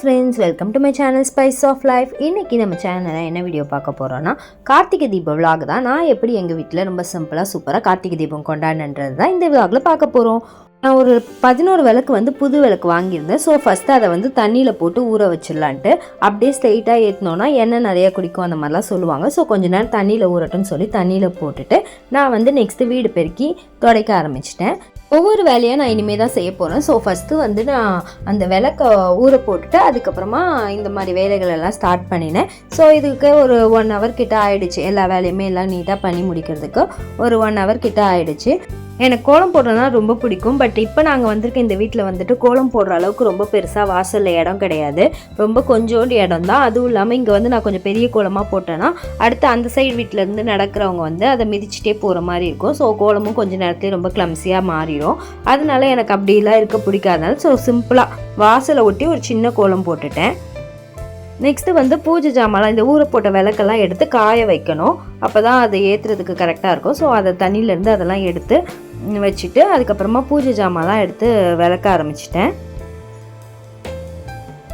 Friends welcome to my channel spice of life இன்றைக்கி நம்ம சேனலில் என்ன வீடியோ பார்க்க போகிறோன்னா கார்த்திகை தீபம் விலாக் தான். நான் எப்படி எங்கள் வீட்டில் ரொம்ப சிம்பிளாக சூப்பராக கார்த்திகை தீபம் கொண்டாடுன்றது தான் இந்த விலாகில் பார்க்க போகிறோம் நான் ஒரு பதினோரு விளக்கு வந்து புது விளக்கு வாங்கியிருந்தேன். ஸோ ஃபஸ்ட்டு அதை வந்து தண்ணியில் போட்டு ஊற வச்சிடலான்ட்டு. அப்படியே ஸ்ட்ரெயிட்டாக ஏற்றினோன்னா எண்ணெய் நிறைய குடிக்கும் அந்த மாதிரிலாம் சொல்லுவாங்க. ஸோ கொஞ்ச நேரம் தண்ணியில் ஊறட்டும்னு சொல்லி தண்ணியில் போட்டுட்டு நான் வந்து நெக்ஸ்ட்டு வீடு பெருக்கி துடைக்க ஆரம்பிச்சிட்டேன். ஒவ்வொரு வேலையாக நான் இனிமேல் தான் செய்ய போகிறேன் ஸோ ஃபஸ்ட்டு வந்து நான் அந்த விளக்க ஊற போட்டுட்டு அதுக்கப்புறமா இந்த மாதிரி வேலைகள் எல்லாம் ஸ்டார்ட் பண்ணினேன். ஸோ இதுக்கு ஒரு ஒன் ஹவர் கிட்ட ஆயிடுச்சு. எல்லா வேலையுமே எல்லாம் நீட்டாக பண்ணி முடிக்கிறதுக்கு. ஒரு ஒன் ஹவர் கிட்ட ஆயிடுச்சு. எனக்கு கோலம் போடுறதுனா ரொம்ப பிடிக்கும். பட் இப்போ நாங்கள் வந்திருக்க இந்த வீட்டில் வந்துட்டு கோலம் போடுற அளவுக்கு ரொம்ப பெருசாக வாசலில் இடம் கிடையாது. ரொம்ப கொஞ்சோண்டு இடம் தான். அதுவும் இல்லாமல் இங்கே வந்து நான் கொஞ்சம் பெரிய கோலமாக போட்டேன்னா அடுத்து அந்த சைடு வீட்டிலேருந்து நடக்கிறவங்க வந்து அதை மிதிச்சிட்டே போகிற மாதிரி இருக்கும். ஸோ கோலமும் கொஞ்சம் நேரத்துலேயே ரொம்ப கிளம்சியாக மாறிடும். அதனால எனக்கு அப்படிலாம் இருக்க பிடிக்காதனால ஸோ சிம்பிளாக வாசலை ஒட்டி ஒரு சின்ன கோலம் போட்டுட்டேன். நெக்ஸ்ட்டு வந்து பூஜை ஜாமான் இந்த ஊற போட்ட விளக்கெல்லாம் எடுத்து காய வைக்கணும். அப்போ தான் அதை ஏற்றுறதுக்கு கரெக்டாக இருக்கும். ஸோ அதை தண்ணியிலேருந்து அதெல்லாம் எடுத்து வச்சுட்டு அதுக்கப்புறமா பூஜை ஜாமான்லாம் எடுத்து விளக்க ஆரம்பிச்சிட்டேன்.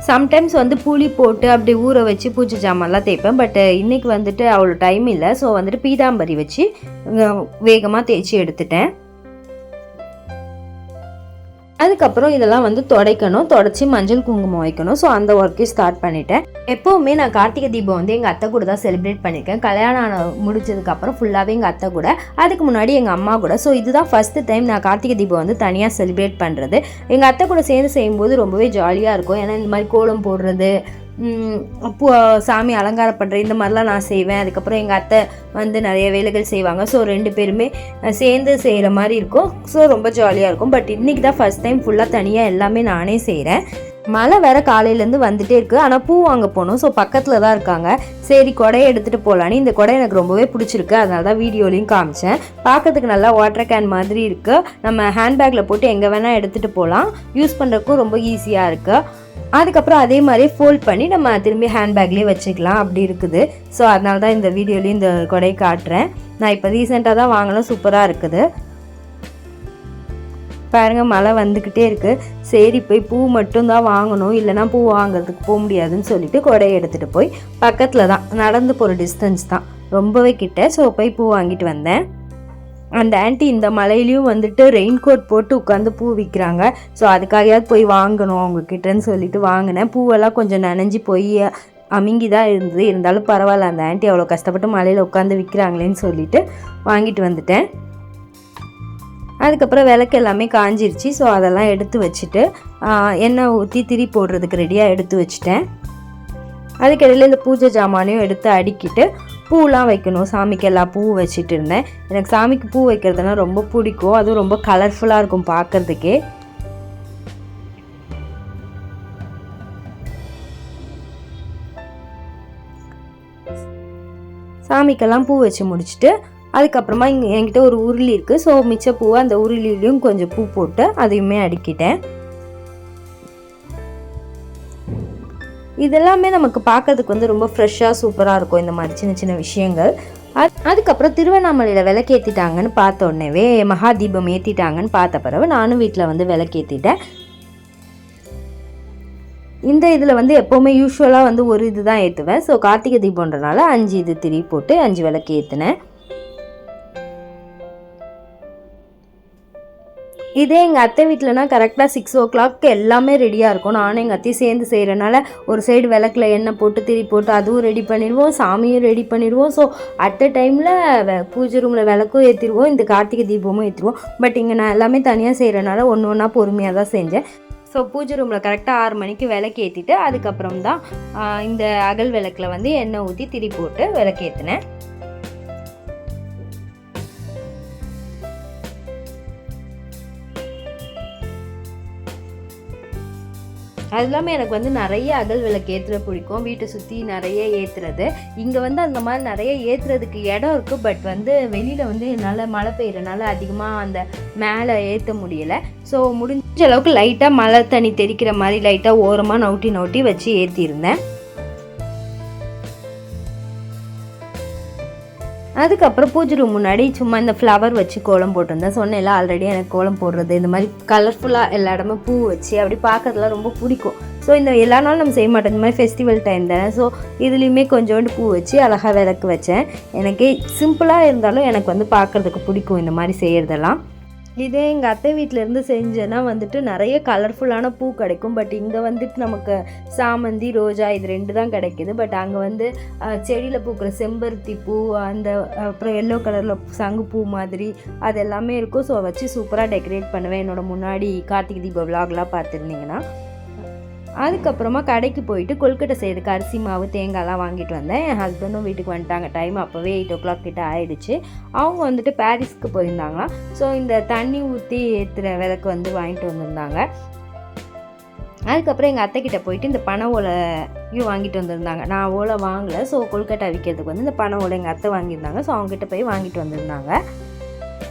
சம்டைம்ஸ் வந்து புளி போட்டு அப்படி ஊற வச்சு பூஜை ஜாமான்லாம் தேய்ப்பேன். பட் இன்றைக்கி வந்துட்டு அவ்வளோ டைம் இல்லை. ஸோ வந்துட்டு பீதாம்பரி வச்சு வேகமாக தேய்ச்சி எடுத்துட்டேன். அதுக்கப்புறம் இதெல்லாம் வந்து துடைக்கணும். தொடச்சி மஞ்சள் குங்குமம் வைக்கணும். ஸோ அந்த ஒர்க்கையும் ஸ்டார்ட் பண்ணிட்டேன். எப்போவுமே நான் கார்த்திகை தீபம் வந்து எங்கள் அத்தை கூட தான் செலிப்ரேட் பண்ணியிருக்கேன் கல்யாணம் ஆன முடிச்சதுக்கப்புறம் ஃபுல்லாகவே எங்கள் அத்தை கூட. அதுக்கு முன்னாடி எங்கள் அம்மா கூட. ஸோ இதுதான் ஃபஸ்ட்டு டைம் நான் கார்த்திகை தீபம் வந்து தனியாக செலிப்ரேட் பண்ணுறது எங்கள் அத்தை கூட சேர்ந்து செய்யும்போது ரொம்பவே ஜாலியாக இருக்கும். ஏன்னா இந்த மாதிரி கோலம் போடுறது பூ சாமி அலங்காரம் பண்ணுறேன் இந்த மாதிரிலாம் நான் செய்வேன். அதுக்கப்புறம் எங்கள் அத்தை வந்து நிறைய வேலைகள் செய்வாங்க. ஸோ ரெண்டு பேருமே சேர்ந்து செய்கிற மாதிரி இருக்கும். ஸோ ரொம்ப ஜாலியாக இருக்கும். பட் இன்றைக்கி தான் ஃபஸ்ட் டைம் ஃபுல்லாக தனியாக எல்லாமே நானே செய்கிறேன் மழை வேற காலையிலேருந்து வந்துட்டே இருக்குது ஆனால் பூ வாங்க போகணும் ஸோ பக்கத்தில் தான் இருக்காங்க. சரி கொடையை எடுத்துகிட்டு போகலான்னு இந்த கொடை எனக்கு ரொம்பவே பிடிச்சிருக்கு. அதனால தான் வீடியோலையும் காமிச்சேன். பார்க்கறதுக்கு நல்லா வாட்டர் கேன் மாதிரி இருக்குது நம்ம ஹேண்ட்பேக்கில் போட்டு எங்கே வேணால் எடுத்துகிட்டு போகலாம் யூஸ் பண்ணுறதுக்கும் ரொம்ப ஈஸியாக இருக்குது அதுக்கப்புறம் அதே மாதிரி ஃபோல்ட் பண்ணி நம்ம திரும்பி ஹேண்ட்பேக்லேயே வச்சுக்கலாம். அப்படி இருக்குது. ஸோ அதனால தான் இந்த வீடியோலையும் இந்த கொடையை காட்டுறேன். நான் இப்போ ரீசெண்டாக தான் வாங்கினேன். சூப்பராக இருக்குது. பாருங்கள் மழை வந்துக்கிட்டே இருக்குது சரி போய் பூ மட்டும் தான் வாங்கணும். இல்லைன்னா பூ வாங்குறதுக்கு போக முடியாதுன்னு சொல்லிட்டு கொடையை எடுத்துகிட்டு போய் பக்கத்தில் தான் நடந்து போகிற டிஸ்டன்ஸ் தான். ரொம்பவே கிட்ட. ஸோ போய் பூ வாங்கிட்டு வந்தேன். அந்த ஆண்டி இந்த மலையிலையும் வந்துட்டு ரெயின் கோட் போட்டு உட்காந்து பூ விற்கிறாங்க ஸோ அதுக்காகயாவது போய் வாங்கணும் அவங்கக்கிட்டன்னு சொல்லிட்டு வாங்கினேன். பூவெல்லாம் கொஞ்சம் நனைஞ்சி போய் அமுங்கி தான் இருந்தது. இருந்தாலும் பரவாயில்ல அந்த ஆண்டி அவ்வளோ கஷ்டப்பட்டு மலையில் உட்காந்து விற்கிறாங்களேன்னு சொல்லிட்டு வாங்கிட்டு வந்துட்டேன். அதுக்கப்புறம் விளக்கு எல்லாமே காஞ்சிருச்சு. ஸோ அதெல்லாம் எடுத்து வச்சுட்டு எண்ணெய் ஊற்றி திரி போடுறதுக்கு ரெடியாக எடுத்து வச்சுட்டேன். அதுக்கிடையில் இந்த பூஜை ஜாமானையும் எடுத்து அடுக்கிட்டு பூலாம் வைக்கணும். சாமிக்கு எல்லா பூ வச்சுட்டு இருந்தேன். எனக்கு சாமிக்கு பூ வைக்கிறதுனா ரொம்ப பிடிக்கும். அதுவும் ரொம்ப கலர்ஃபுல்லாக இருக்கும் பார்க்கறதுக்கே. சாமிக்கெல்லாம் பூ வச்சு முடிச்சுட்டு அதுக்கப்புறமா இங்கே என்கிட்ட ஒரு உருளி இருக்குது ஸோ மிச்ச பூவை அந்த உருளிலையும் கொஞ்சம் பூ போட்டு அதையுமே அடுக்கிட்டேன். இதெல்லாமே நமக்கு பார்க்கறதுக்கு வந்து ரொம்ப ஃப்ரெஷ்ஷாக சூப்பராக இருக்கும் இந்த மாதிரி சின்ன சின்ன விஷயங்கள். அது அதுக்கப்புறம் திருவண்ணாமலையில் விளக்கேற்றிட்டாங்கன்னு பார்த்த உடனேவே மகாதீபம் ஏற்றிட்டாங்கன்னு பார்த்த பிறகு நானும் வீட்டில் வந்து விளக்கேற்றிட்டேன் இந்த இதில் வந்து எப்போவுமே யூஸ்வலாக வந்து ஒரு இது தான் ஏற்றுவேன் ஸோ கார்த்திகை தீபம்ன்றனால அஞ்சு இது திரி போட்டு அஞ்சு விளக்கு ஏற்றினேன் இதே எங்கள் அத்தை வீட்டிலனா கரெக்டாக சிக்ஸ் ஓ கிளாக்கு எல்லாமே ரெடியாக இருக்கும். நானும் எங்கள் அத்தையும் சேர்ந்து செய்கிறனால ஒரு சைடு விளக்குல எண்ணெய் போட்டு திரி போட்டு அதுவும் ரெடி பண்ணிடுவோம். சாமியும் ரெடி பண்ணிடுவோம். ஸோ அட் அ டைமில் பூஜை ரூமில் விளக்கும் ஏற்றிடுவோம் இந்த கார்த்திகை தீபமும் ஏற்றிடுவோம் பட் இங்கே நான் எல்லாமே தனியாக செய்கிறனால ஒன்று ஒன்றா பொறுமையாக தான் செஞ்சேன். ஸோ பூஜை ரூமில் கரெக்டாக ஆறு மணிக்கு விளக்கு ஏற்றிட்டு அதுக்கப்புறம் தான் இந்த அகல் விளக்கில் வந்து எண்ணெய் ஊற்றி திரி போட்டு விளக்கேற்றினேன் அது இல்லாமல் எனக்கு வந்து நிறைய அகல் விளக்கு ஏற்றுற பிடிக்கும். வீட்டை சுற்றி நிறைய ஏற்றுறது இங்கே வந்து அந்த மாதிரி நிறைய ஏற்றுறதுக்கு இடம் இருக்குது பட் வந்து வெளியில் வந்து என்னால் மழை பெய்யறனால அதிகமாக அந்த மேலே ஏற்ற முடியலை. ஸோ முடிஞ்ச அளவுக்கு லைட்டாக மழை தண்ணி தெறிக்கிற மாதிரி லைட்டாக ஓரமாக நவுட்டி நவுட்டி வச்சு ஏற்றிருந்தேன் அதுக்கப்புறம் பூஜை ரூம் முன்னாடி சும்மா இந்த ஃப்ளவர் வச்சு கோலம் போட்டிருந்தேன். சொன்னேன் ஆல்ரெடி எனக்கு கோலம் போடுறது இந்த மாதிரி கலர்ஃபுல்லாக எல்லா இடமும் பூ வச்சு அப்படி பார்க்கறதுலாம் ரொம்ப பிடிக்கும். ஸோ இந்த எல்லா நாளும் நம்ம செய்ய மாட்டோம். இந்த மாதிரி ஃபெஸ்டிவல் டைம் தானே. ஸோ இதுலேயுமே கொஞ்சோண்டு பூ வச்சு அழகாக விளக்கு வச்சேன். எனக்கு சிம்பிளாக இருந்தாலும் எனக்கு வந்து பார்க்குறதுக்கு பிடிக்கும் இந்த மாதிரி செய்கிறதெல்லாம் இதே எங்கள் அத்தை வீட்டிலேருந்து செஞ்சேன்னா வந்துட்டு நிறைய கலர்ஃபுல்லான பூ கிடைக்கும். பட் இங்கே வந்துட்டு நமக்கு சாமந்தி ரோஜா இது ரெண்டு தான் கிடைக்கிது. பட் அங்கே வந்து செடியில் பூக்கிற செம்பருத்தி பூ அந்த அப்புறம் எல்லோ கலரில் சங்கு பூ மாதிரி அது எல்லாமே இருக்கும். ஸோ வச்சு சூப்பராக டெக்கரேட் பண்ணுவேன். என்னோட முன்னாடி கார்த்திகை தீப விலாக்லாம் பார்த்துருந்தீங்கன்னா. அதுக்கப்புறமா கடைக்கு போயிட்டு கொல்கட்டை செய்யறதுக்கு அரிசி மாவு தேங்காய்லாம் வாங்கிட்டு வந்தேன். என் ஹஸ்பண்டும் வீட்டுக்கு வந்துட்டாங்க. டைம் அப்போவே எயிட் ஓ கிளாக் கிட்ட ஆயிடுச்சு. அவங்க வந்துட்டு பாரிஸ்க்கு போயிருந்தாங்களாம் ஸோ இந்த தண்ணி ஊற்றி ஏற்றுற விளக்கு வந்து வாங்கிட்டு வந்திருந்தாங்க. அதுக்கப்புறம் எங்கள் அத்தைக்கிட்ட போயிட்டு இந்த பனை ஓலையும் வாங்கிட்டு வந்திருந்தாங்க. நான் ஓலை வாங்கலை. ஸோ கொல்கட்டை விற்கிறதுக்கு வந்து இந்த பனை ஓலை எங்கள் அத்தை வாங்கியிருந்தாங்க. ஸோ அவங்ககிட்ட போய் வாங்கிட்டு வந்திருந்தாங்க.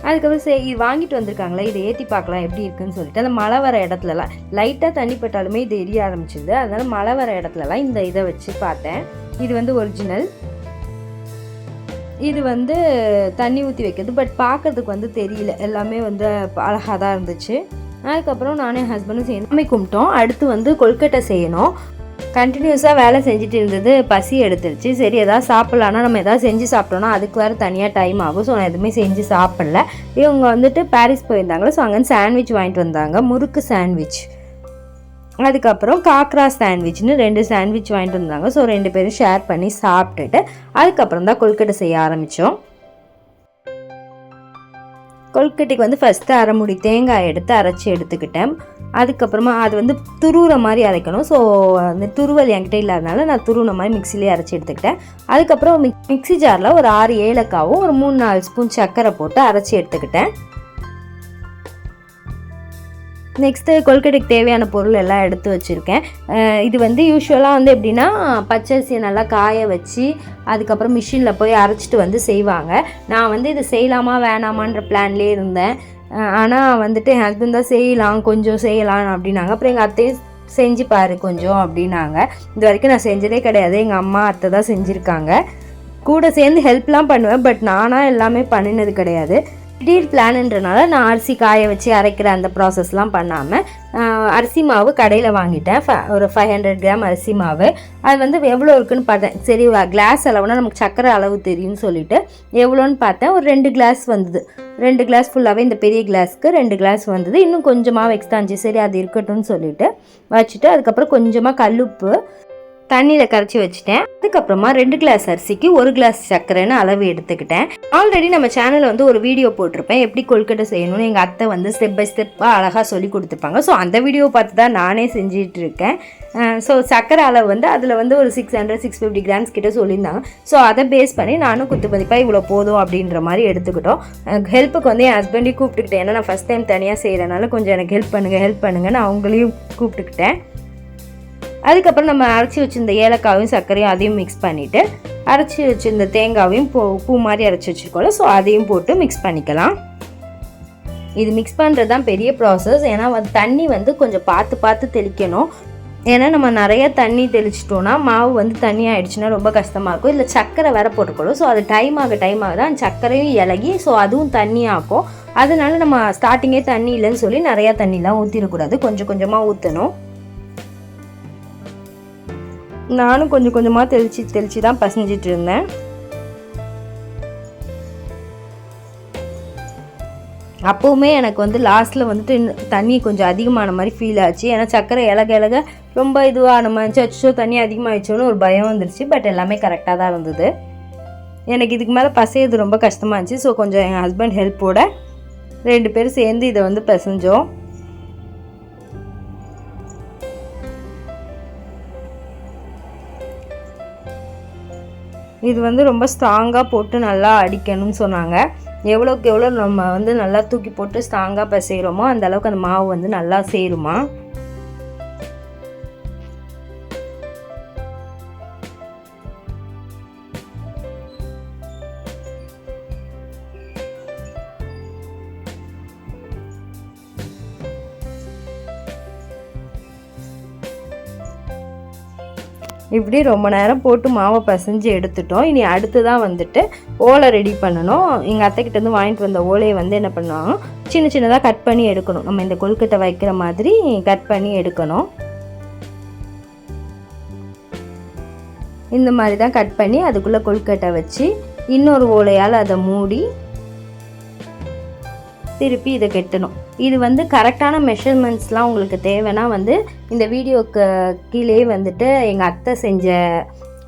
அதுக்கப்புறம் சரி இது வாங்கிட்டு வந்திருக்காங்களே? இதை ஏற்றி பார்க்கலாம் எப்படி இருக்குன்னு சொல்லிட்டு அந்த மழை வர இடத்துலலாம் லைட்டாக தண்ணி பட்டாலுமே இது எரிய ஆரம்பிச்சிது அதனால மழை வர இடத்துலலாம் இந்த இதை வச்சு பார்த்தேன். இது வந்து ஒரிஜினல் இது வந்து தண்ணி ஊற்றி வைக்கிறது பட் பார்க்கறதுக்கு வந்து தெரியல. எல்லாமே வந்து அழகாக தான் இருந்துச்சு. அதுக்கப்புறம் நானே ஹஸ்பண்டும் சேர்ந்து சாமி கும்பிட்டோம். அடுத்து வந்து கொல்கட்டை செய்யணும். கண்டினியூஸாக வேலை செஞ்சுட்டு இருந்தது பசி எடுத்துருச்சு. சரி எதாவது சாப்பிட்லான்னா நம்ம எதாவது செஞ்சு சாப்பிட்டோன்னா அதுக்கு வேறு தனியாக டைம் ஆகும். ஸோ நான் எதுவுமே செஞ்சு சாப்பிடல. இவங்க வந்துட்டு பாரிஸ் போயிருந்தாங்களோ ஸோ அங்கே சாண்ட்விச் வாங்கிட்டு வந்தாங்க. முறுக்கு சாண்ட்விச் அதுக்கப்புறம் காக்ரா சாண்ட்விச்னு ரெண்டு சாண்ட்விச் வாங்கிட்டு வந்தாங்க. ஸோ ரெண்டு பேரும் ஷேர் பண்ணி சாப்பிட்டுட்டு அதுக்கப்புறம் தான் கொல்கட்டை செய்ய ஆரம்பித்தோம் கொல்கட்டைக்கு வந்து ஃபஸ்ட்டு அரைமுடி தேங்காய் எடுத்து அரைச்சி எடுத்துக்கிட்டேன். அதுக்கப்புறமா அது வந்து துருவுற மாதிரி அரைக்கணும். ஸோ அந்த துருவல் என்கிட்ட இல்லாதனால நான் துருவுன மாதிரி மிக்சிலே அரைச்சி எடுத்துக்கிட்டேன். அதுக்கப்புறம் மிக் ஜாரில் ஒரு ஆறு ஏலக்காவும் ஒரு மூணு நாலு ஸ்பூன் சர்க்கரை போட்டு அரைச்சி எடுத்துக்கிட்டேன். நெக்ஸ்ட்டு கொல்கட்டைக்கு தேவையான பொருள் எல்லாம் எடுத்து வச்சுருக்கேன். இது வந்து யூஸ்வலாக வந்து எப்படின்னா பச்சரிசியை நல்லா காய வச்சு அதுக்கப்புறம் மிஷினில் போய் அரைச்சிட்டு வந்து செய்வாங்க. நான் வந்து இது செய்யலாமா வேணாமான்ற பிளான்லேயே இருந்தேன். ஆனால் வந்துட்டு என் ஹஸ்பண்ட் தான் செய்யலாம் கொஞ்சம் செய்யலாம் அப்படின்னாங்க. அப்புறம் எங்கள் அத்தையும் செஞ்சு பாரு கொஞ்சம் அப்படின்னாங்க. இது வரைக்கும் நான் செஞ்சதே கிடையாது. எங்கள் அம்மா அத்தை தான் செஞ்சுருக்காங்க. கூட சேர்ந்து ஹெல்ப்லாம் பண்ணுவேன் பட் நானாக எல்லாமே பண்ணினது கிடையாது. திடீர் பிளான்ன்றனால நான் அரிசி காய வச்சு அரைக்கிற அந்த ப்ராசஸ்லாம் பண்ணாமல் அரிசி மாவு கடையில் வாங்கிட்டேன். ஒரு ஃபைவ் ஹண்ட்ரட் கிராம் அரிசி மாவு. அது வந்து எவ்வளோ இருக்குன்னு பார்த்தேன். சரி கிளாஸ் அளவுனா நமக்கு சக்கரை அளவு தெரியும்னு சொல்லிட்டு எவ்வளோன்னு பார்த்தேன். ஒரு ரெண்டு கிளாஸ் வந்தது. ரெண்டு கிளாஸ் ஃபுல்லாகவே இந்த பெரிய கிளாஸ்க்கு ரெண்டு கிளாஸ் வந்தது. இன்னும் கொஞ்சமாக எக்ஸ்ட்ராஞ்சி சரி அது இருக்கட்டும்னு சொல்லிட்டு வச்சுட்டு அதுக்கப்புறம் கொஞ்சமாக கல்லுப்பு தண்ணியில் கரைச்சி வச்சுட்டேன். அதுக்கப்புறமா ரெண்டு கிளாஸ் அரிசிக்கு ஒரு கிளாஸ் சர்க்கரைன்னு அளவு எடுத்துக்கிட்டேன். ஆல்ரெடி நம்ம சேனலில் வந்து ஒரு வீடியோ போட்டிருப்பேன். எப்படி கொழுக்கட்டை செய்யணும்னு எங்கள் அத்தை வந்து ஸ்டெப் பை ஸ்டெப்பாக அழகாக சொல்லி கொடுத்துருப்பாங்க ஸோ அந்த வீடியோ பார்த்து தான் நானே செஞ்சிட்டு இருக்கேன். ஸோ சர்க்கரை அளவு வந்து அதில் வந்து ஒரு six hundred six fifty grams கிட்ட சொல்லியிருந்தாங்க. ஸோ அதை பேஸ் பண்ணி நானும் குத்து பதிப்பாக இவ்வளோ போதும் அப்படின்ற மாதிரி எடுத்துக்கிட்டோம். ஹெல்ப்புக்கு வந்து என் ஹஸ்பண்டையும் கூப்பிட்டுக்கிட்டேன். ஏன்னா நான் ஃபஸ்ட் டைம் தனியாக செய்கிறனால கொஞ்சம் எனக்கு ஹெல்ப் பண்ணுங்கள் ஹெல்ப் பண்ணுங்கன்னு அவங்களையும் கூப்பிட்டுக்கிட்டேன். அதுக்கப்புறம் நம்ம அரைச்சி வச்சுருந்த ஏலக்காவையும் சர்க்கரையும் அதையும் மிக்ஸ் பண்ணிவிட்டு அரைச்சி வச்சுருந்த தேங்காவையும் பூ பூ மாதிரி அரைச்சி வச்சுருக்கோம்ல ஸோ அதையும் போட்டு மிக்ஸ் பண்ணிக்கலாம். இது மிக்ஸ் பண்ணுறது தான் பெரிய ப்ராசஸ் ஏன்னா வந்து தண்ணி வந்து கொஞ்சம் பார்த்து பார்த்து தெளிக்கணும். ஏன்னா நம்ம நிறைய தண்ணி தெளிச்சிட்டோன்னா மாவு வந்து தண்ணி ஆகிடுச்சுன்னா ரொம்ப கஷ்டமாக இருக்கும். இல்லை சர்க்கரை வேற போட்டுக்கணும் ஸோ அது டைம் ஆக டைம் ஆக தான் சர்க்கரையும் இலகி ஸோ அதுவும் தண்ணி ஆக்கும். அதனால நம்ம ஸ்டார்டிங்கே தண்ணி இல்லைன்னு சொல்லி நிறையா தண்ணிலாம் ஊற்றிடக்கூடாது கொஞ்சம் கொஞ்சமாக ஊற்றணும் நானும் கொஞ்சம் கொஞ்சமாக தெளித்து தெளித்து தான் பசஞ்சிட்டு இருந்தேன். அப்போவுமே எனக்கு வந்து லாஸ்ட்டில் வந்துட்டு தண்ணி கொஞ்சம் அதிகமான மாதிரி ஃபீல் ஆச்சு. ஏன்னா சர்க்கரை இலக இலக ரொம்ப இதுவான மாதிரி அச்சோ தண்ணி அதிகமாகிடுச்சோன்னு ஒரு பயம் வந்துருச்சு. பட் எல்லாமே கரெக்டாக தான் இருந்தது. எனக்கு இதுக்கு மேலே பசையது ரொம்ப கஷ்டமாக இருந்துச்சு. ஸோ கொஞ்சம் என் ஹஸ்பண்ட் ஹெல்ப்போட ரெண்டு பேரும் சேர்ந்து இதை வந்து பிசைஞ்சோம். இது வந்து ரொம்ப ஸ்ட்ராங்காக போட்டு நல்லா அடிக்கணும்னு சொன்னாங்க. எவ்வளோக்கு எவ்வளோ நம்ம வந்து நல்லா தூக்கி போட்டு ஸ்ட்ராங்காக இப்போ செய்கிறோமோ அந்தளவுக்கு அந்த மாவு வந்து நல்லா சேருமா. இப்படி ரொம்ப நேரம் போட்டு மாவை பசைஞ்சு எடுத்துட்டோம். இனி அடுத்து தான் வந்துட்டு ஓலை ரெடி பண்ணணும். எங்கள் அத்தைக்கிட்டேருந்து வாங்கிட்டு வந்த ஓலையை வந்து என்ன பண்ணுவாங்க சின்ன சின்னதாக கட் பண்ணி எடுக்கணும். நம்ம இந்த கொழுக்கட்டை வைக்கிற மாதிரி கட் பண்ணி எடுக்கணும். இந்த மாதிரி தான் கட் பண்ணி அதுக்குள்ளே கொழுக்கட்டை வச்சு இன்னொரு ஓலையால் அதை மூடி திருப்பி இதை கெட்டணும். இது வந்து கரெக்டான மெஷர்மெண்ட்ஸ்லாம் உங்களுக்கு தேவைன்னா வந்து இந்த வீடியோக்கு கீழே வந்துட்டு எங்கள் அத்தை செஞ்ச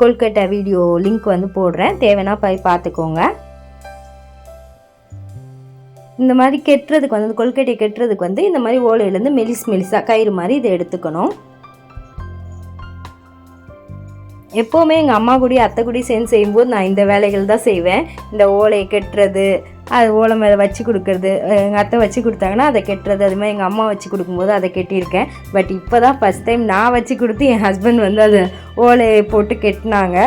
கொல்கட்டை வீடியோ லிங்க் வந்து போடுறேன். தேவைன்னா போய் பார்த்துக்கோங்க. இந்த மாதிரி கெட்டுறதுக்கு வந்து கொல்கட்டையை கெட்டுறதுக்கு வந்து இந்த மாதிரி ஓலையிலேருந்து மெலிஸ் மெலிஸாக கயிறு மாதிரி இதை எடுத்துக்கணும். எப்போவுமே எங்கள் அம்மா கூடயும் அத்தை கூடி சேர்ந்து செய்யும்போது நான் இந்த வேலைகள் தான் செய்வேன். இந்த ஓலையை கெட்டுறது அது ஓலை மேலே வச்சு கொடுக்கறது எங்கள் அத்தை வச்சு கொடுத்தாங்கன்னா அதை கெட்டுறது அது மாதிரி எங்கள் அம்மா வச்சு கொடுக்கும்போது அதை கெட்டியிருக்கேன். பட் இப்போ தான் ஃபஸ்ட் டைம் நான் வச்சு கொடுத்து என் ஹஸ்பண்ட் வந்து அதை ஓலையை போட்டு கெட்டினாங்க.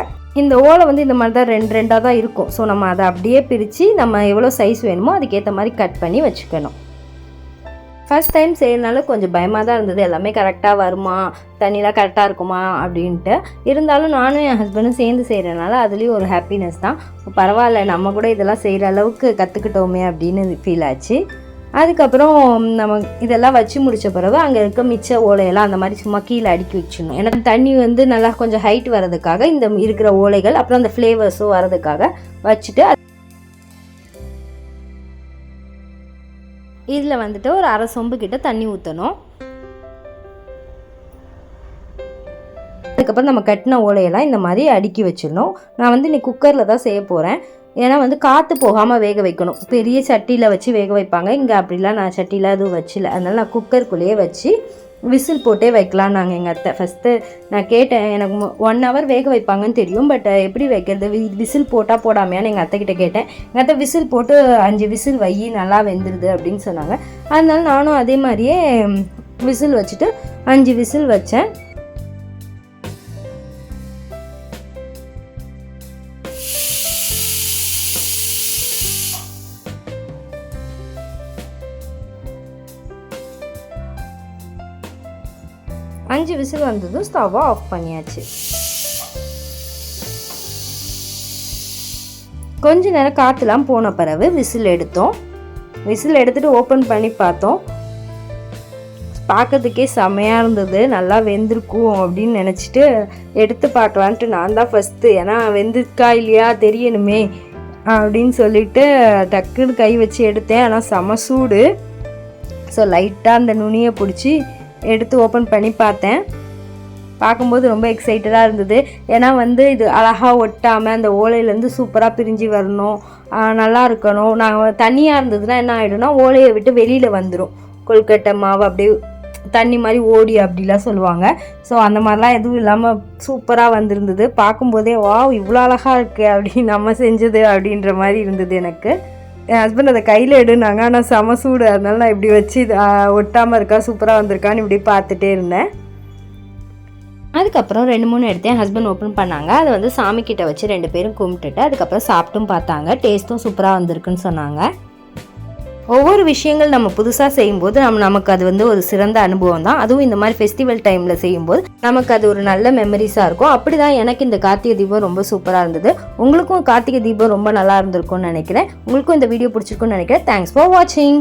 இந்த ஓலை வந்து இந்த மாதிரி தான் ரெண்டு ரெண்டாக தான் இருக்கும். ஸோ நம்ம அதை அப்படியே பிரித்து நம்ம எவ்வளோ சைஸ் வேணுமோ அதுக்கேற்ற மாதிரி கட் பண்ணி வச்சுக்கணும். ஃபஸ்ட் டைம் செய்யறதுனால கொஞ்சம் பயமாக தான் இருந்தது. எல்லாமே கரெக்டாக வருமா? தண்ணிலாம் கரெக்டாக இருக்குமா? அப்படின்ட்டு. இருந்தாலும் நானும் என் ஹஸ்பண்டும் சேர்ந்து செய்கிறனால அதுலேயும் ஒரு ஹாப்பினஸ் தான். பரவாயில்ல நம்ம கூட இதெல்லாம் செய்கிற அளவுக்கு கற்றுக்கிட்டோமே அப்படின்னு ஃபீல் ஆச்சு. அதுக்கப்புறம் நம்ம இதெல்லாம் வச்சு முடித்த பிறகு அங்கே இருக்க மிச்ச ஓலையெல்லாம் அந்த மாதிரி சும்மா கீழே அடுக்கி வச்சிடணும். ஏன்னா தண்ணி வந்து நல்லா கொஞ்சம் ஹைட் வர்றதுக்காக இந்த இருக்கிற ஓலைகள் அப்புறம் அந்த ஃப்ளேவர்ஸும் வர்றதுக்காக வச்சுட்டு இதில் வந்துட்டு ஒரு அரை சொம்பு கிட்ட தண்ணி ஊற்றணும் அதுக்கப்புறம் நம்ம கட்டின ஓலையெல்லாம் இந்த மாதிரி அடுக்கி வச்சிடணும். நான் வந்து இன்னைக்கு குக்கரில் தான் செய்ய போகிறேன் ஏன்னா வந்து காற்று போகாமல் வேக வைக்கணும். பெரிய சட்டியில் வச்சு வேக வைப்பாங்க. இங்கே அப்படிலாம் நான் சட்டியில் எதுவும் வச்சில. அதனால் நான் குக்கருக்குள்ளேயே வச்சு விசில் போட்டே வைக்கலாம் நாங்கள் எங்கள் அத்தை. ஃபஸ்ட்டு நான் கேட்டேன் எனக்கு ஒன் ஹவர் வேக வைப்பாங்கன்னு தெரியும் பட் எப்படி வைக்கிறது? வி- விசில் போட்டால் போடாமையான்னு எங்கள் அத்தைக்கிட்ட கேட்டேன். எங்கள் அத்தை விசில் போட்டு அஞ்சு விசில் வை நல்லா வெந்துடுது அப்படின்னு சொன்னாங்க. அதனால நானும் அதே மாதிரியே விசில் வச்சுட்டு அஞ்சு விசில் வச்சேன். அஞ்சு விசில் வந்ததும் ஸ்டவ்வை ஆஃப் பண்ணியாச்சு. கொஞ்ச நேரம் காற்றுலாம் போன பிறகு விசில் எடுத்தோம். விசில் எடுத்துட்டு ஓப்பன் பண்ணி பார்த்தோம். பார்க்கறதுக்கே செமையாக இருந்தது. நல்லா வெந்திருக்கும் அப்படின்னு நினச்சிட்டு எடுத்து பார்க்கலான்ட்டு நான் தான் ஃபஸ்ட்டு ஏன்னா வெந்திருக்கா இல்லையா தெரியணுமே அப்படின்னு சொல்லிட்டு டக்குன்னு கை வச்சு எடுத்தேன். ஆனால் செம சூடு. ஸோ லைட்டாக அந்த நுனியை பிடிச்சி எடுத்து ஓப்பன் பண்ணி பார்த்தேன். பார்க்கும்போது ரொம்ப எக்ஸைட்டடாக இருந்தது. ஏன்னா வந்து இது அழகாக ஒட்டாமல் அந்த ஓலையிலேருந்து சூப்பராக பிரிஞ்சு வரணும். நல்லா இருக்கணும். நாங்கள் தண்ணியாக இருந்ததுன்னா என்ன ஆகிடும்னா ஓலையை விட்டு வெளியில் வந்துடும் கொல்கட்டை மாவு அப்படியே தண்ணி மாதிரி ஓடி அப்படிலாம் சொல்லுவாங்க. ஸோ அந்த மாதிரிலாம் எதுவும் இல்லாமல் சூப்பராக வந்திருந்தது. பார்க்கும்போதே வா இவ்வளோ அழகாக இருக்குது அப்படி நம்ம செஞ்சது அப்படின்ற மாதிரி இருந்தது எனக்கு. என் ஹஸ்பண்ட் அதை கையில் எடுனாங்க. ஆனால் செம சூடு. அதனால நான் இப்படி வச்சு ஒட்டாமல் இருக்கா சூப்பராக வந்திருக்கான்னு இப்படி பார்த்துட்டே இருந்தேன். அதுக்கப்புறம் ரெண்டு மூணு எடுத்து என் ஹஸ்பண்ட் ஓப்பன் பண்ணாங்க. அதை வந்து சாமி கிட்ட வச்சு ரெண்டு பேரும் கும்பிட்டுட்டு அதுக்கப்புறம் சாப்பிட்டும் பார்த்தாங்க. டேஸ்ட்டும் சூப்பராக வந்திருக்குன்னு சொன்னாங்க. ஒவ்வொரு விஷயங்கள் நம்ம புதுசாக செய்யும்போது நம்ம நமக்கு அது வந்து ஒரு சிறந்த அனுபவம் தான். அதுவும் இந்த மாதிரி ஃபெஸ்டிவல் டைமில் செய்யும்போது நமக்கு அது ஒரு நல்ல மெமரிஸாக இருக்கும். அப்படி தான் எனக்கு இந்த கார்த்திகை தீபம் ரொம்ப சூப்பராக இருந்தது. உங்களுக்கும் கார்த்திகை தீபம் ரொம்ப நல்லா இருந்திருக்கும்னு நினைக்கிறேன். உங்களுக்கும் இந்த வீடியோ பிடிச்சிருக்கும்னு நினைக்கிறேன். தேங்க்ஸ் ஃபார் வாட்சிங்